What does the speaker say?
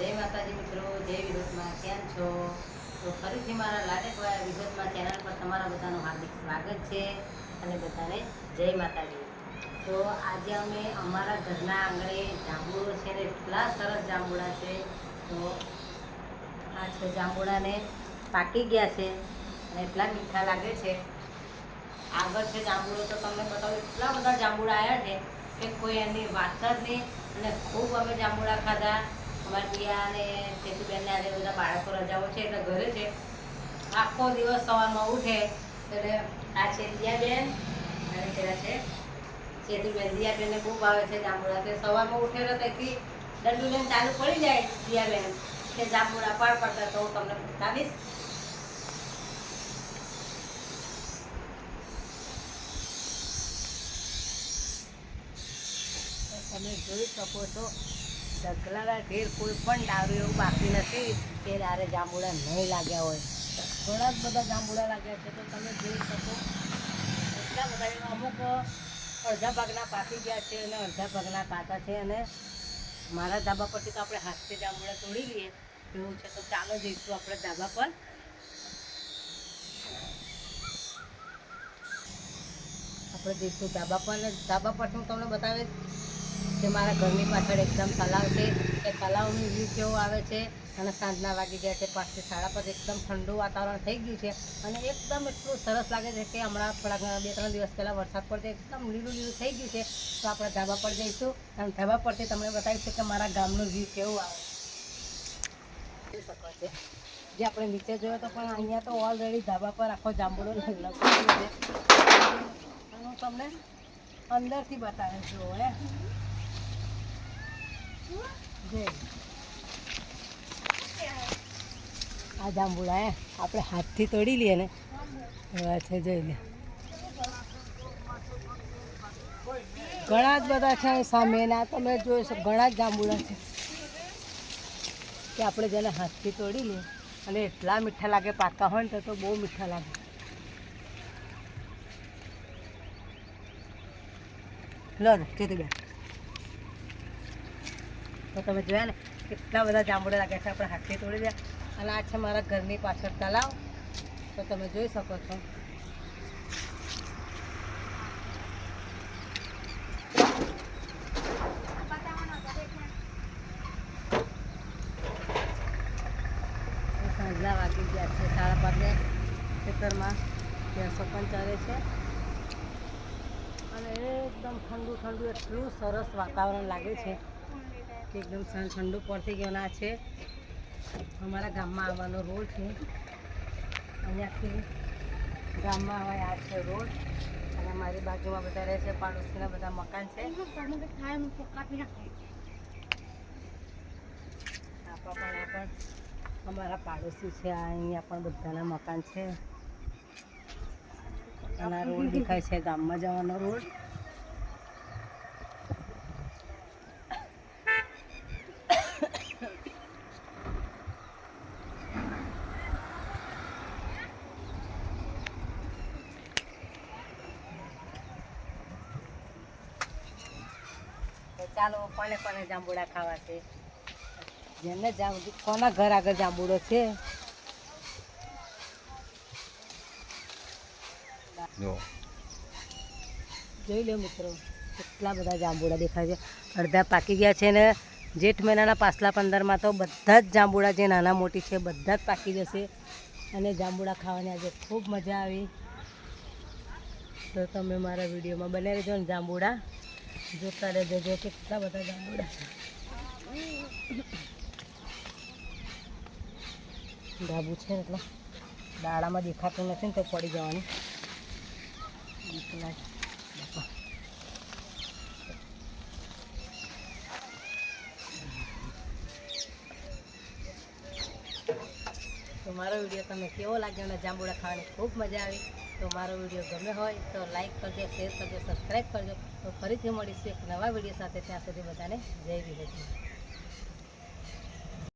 જય માતાજી મિત્રો, જય વિરોધમાં કેમ છો? તો ફરીથી મારા લાડકવાયા વિરોધમાં ચેનલ પર તમારા બધાનું હાર્દિક સ્વાગત છે અને બધાને જય માતાજી. તો આજે અમે અમારા ઘરના આંગણે જાંબુડો છે ને, એટલા સરસ જાંબુડા છે. તો આ છે જાંબુડાને પાકી ગયા છે અને એટલા મીઠા લાગે છે. આગળ છે જાંબુડો, તો તમને બતાવું, એટલા બધા જાંબુડા આવ્યા છે કે કોઈ એની વાત જ નહીં. અને ખૂબ અમે જાંબુડા ખાધા. પિયા અને કેતુબેનને આજે બધા બાળકો રજાઓ છે એટલે ઘરે છે. આખો દિવસ સવારમાં ઉઠે એટલે આ છે દિયાબેન અને પેલા છે સેતુબેન બહુ ભાવે છે જાંબુડા. તે સવારમાં ઉઠે તો ત્યાંથી દંડુ ચાલુ પડી જાય દિયાબેન. કે જાંબુડા પાડ પડતા તો હું તમને બતાવીશ. તમે જોઈ શકો છો ઢગલાના ઢેર કોઈ પણ દારૂ એવું બાકી નથી કે તારે જાંબુડા નહીં લાગ્યા હોય. ઘણા જ બધા જાંબુડા લાગ્યા છે, તો તમે જોઈ શકો. એટલા બધા અમુક અડધા ભાગના પાકી ગયા છે અને અડધા ભાગના પાકા છે અને મારા ધાબા પરથી તો આપણે હાથથી જાંબુડા તોડી લઈએ. એવું છે, તો ચાલો જઈશું આપણે ધાબા પર. આપણે જઈશું ધાબા પર ધાબા પર હું તમને બતાવીશ કે મારા ઘરની પાછળ એકદમ તલાવ છે. એ તલાવનું વ્યૂ કેવું આવે છે? અને સાંજના વાગી ગયા છે પાંચથી સાડા પાંચ. એકદમ ઠંડુ વાતાવરણ થઈ ગયું છે. અને એકદમ એટલું સરસ લાગે છે કે હમણાં થોડા બે ત્રણ દિવસ પહેલાં વરસાદ પડતો, એકદમ લીલું લીલું થઈ ગયું છે. તો આપણે ધાબા પર જઈશું. અને ધાબા પરથી તમને બતાવીશું કે મારા ગામનું વ્યૂ કેવું આવે જોઈ શકો છો. જે આપણે નીચે જોયો તો પણ અહીંયા તો ઓલરેડી ધાબા પર આખો જાંબુડો લગ્ન છે. હું તમને અંદરથી બતાવે છું હે. જે આ જાંબુડા, હે. આપણે હાથથી તોડી લઈએ ને. એવા છે, જોઈ લે. ઘણા જ બધા છે સામેના તમે જોઈ શકો, ઘણા જ જાંબુડા છે. કે આપણે જેને હાથથી તોડી લઈએ, અને એટલા મીઠા લાગે, પાકા હોય ને તો બહુ મીઠા લાગે. લો ને જતી તો તમે જોયા ને, કેટલા બધા જાંબુડા લાગ્યા છે, આપણે હાથથી તોડી દે. અને આ છે મારા ઘરની પાછળ તલાવ તો તમે જોઈ શકો છો. સાંજના વાગી ગયા છે, સાડા પાંચને ખેતરમાં. ભેંસો પણ ચાલે છે. અને એકદમ ઠંડુ ઠંડુ એટલું સરસ વાતાવરણ લાગે છે. એકદમ સાંજ ઠંડુ પડતી ગયો છે. અમારા ગામમાં આવવાનો રોડ છે. અહીંયાથી ગામમાં હવે આ છે રોડ. અને મારી બાજુમાં બધા રહે છે, પાડોશીના બધા મકાન છે. આપણા પણ અમારા પાડોશી છે અહીંયા પણ બધાના મકાન છે. અને રોડ દેખાય છે ગામમાં જવાનો રોડ. ચાલો કોને કોને જાંબુડા ખાવા છે? જેને જાંબુ કોના ઘર આગળ જાંબુડો છે? જોઈ લો મિત્રો કેટલા બધા જાંબુડા દેખાય છે. અડધા પાકી ગયા છે ને જેઠ મહિનાના પાછલા પંદરમાં તો બધા જ જાંબુડા જે નાના મોટી છે બધા જ પાકી જશે. અને જાંબુડા ખાવાની આજે ખૂબ મજા આવી. તો તમે મારા વિડીયોમાં બને રહેજો ને જાંબુડા. જોતા રહેજો, જો કેટલા બધા જાંબુડા ડાબુ છે ને એટલે દાડામાં દેખાતું નથી ને તો પડી જવાનું. તો મારો વીડિયો તમને કેવો લાગ્યો ને જાંબુડા ખાવાની ખૂબ મજા આવી. તો મારો વીડિયો ગમે હોય તો લાઈક કરજો શેર કરજો સબસ્ક્રાઈબ કરજો. તો ફરીથી મળીશું એક નવા વીડિયો સાથે. ત્યાં સુધી બધાને જય વિજય.